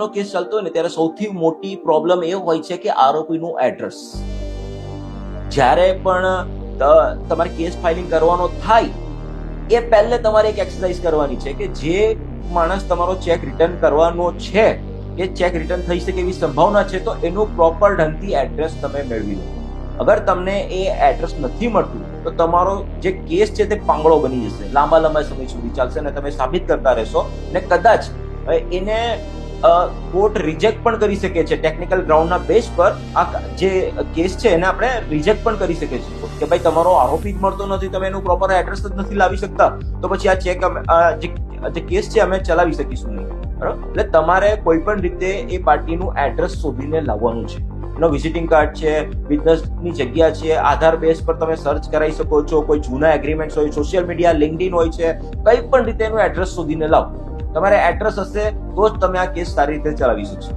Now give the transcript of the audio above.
નો case ચાલતો હોય ને, ત્યારે સૌથી મોટી પ્રોબ્લેમ એ હોય છે કે આરોપીનું એડ્રેસ જ્યારે પણ તમારે કેસ ફાઇલિંગ કરવાનો થાય, એ પહેલે તમારે એક એક્સરસાઇઝ કરવાની છે કે જે માણસ તમારો ચેક રિટર્ન કરવાનો છે, એ ચેક રિટર્ન થઈ શકે એવી સંભાવના છે, તો એનું પ્રોપર ઢંગથી એડ્રેસ તમે મેળવી લો. અગર તમને એ એડ્રેસ નથી મળતું, તો તમારો જે કેસ છે તે પાંગળો બની જશે. લાંબા લાંબા સમય સુધી ચાલશે અને તમે સાબિત કરતા રહેશો ને કદાચ એને કોર્ટ રિજેક્ટ પણ કરી શકે છે. ટેકનિકલ ગ્રાઉન્ડના બેઝ પર આ જે કેસ છે એને આપણે રિજેક્ટ પણ કરી શકીએ છીએ. કે ભાઈ તમારો આરોપી જ મળતો નથી, તમે એનું પ્રોપર એડ્રેસ જ નથી લાવી શકતા, તો પછી આ ચેક અમે જે કેસ છે અમે ચલાવી શકીશું નહીં. બરાબર? એટલે તમારે કોઈ પણ રીતે એ પાર્ટીનું એડ્રેસ શોધીને લાવવાનું છે. એનો વિઝિટિંગ કાર્ડ છે બિઝનેસની જગ્યા છે, આધાર બેઝ પર તમે સર્ચ કરાવી શકો છો, કોઈ જૂના એગ્રીમેન્ટ હોય સોશિયલ મીડિયા લિંકડિન હોય છે, કંઈ પણ રીતે એનું એડ્રેસ શોધીને લાવો. તમારે એડ્રેસ હશે તો જ તમે આ કેસ સારી રીતે ચલાવી શકશો.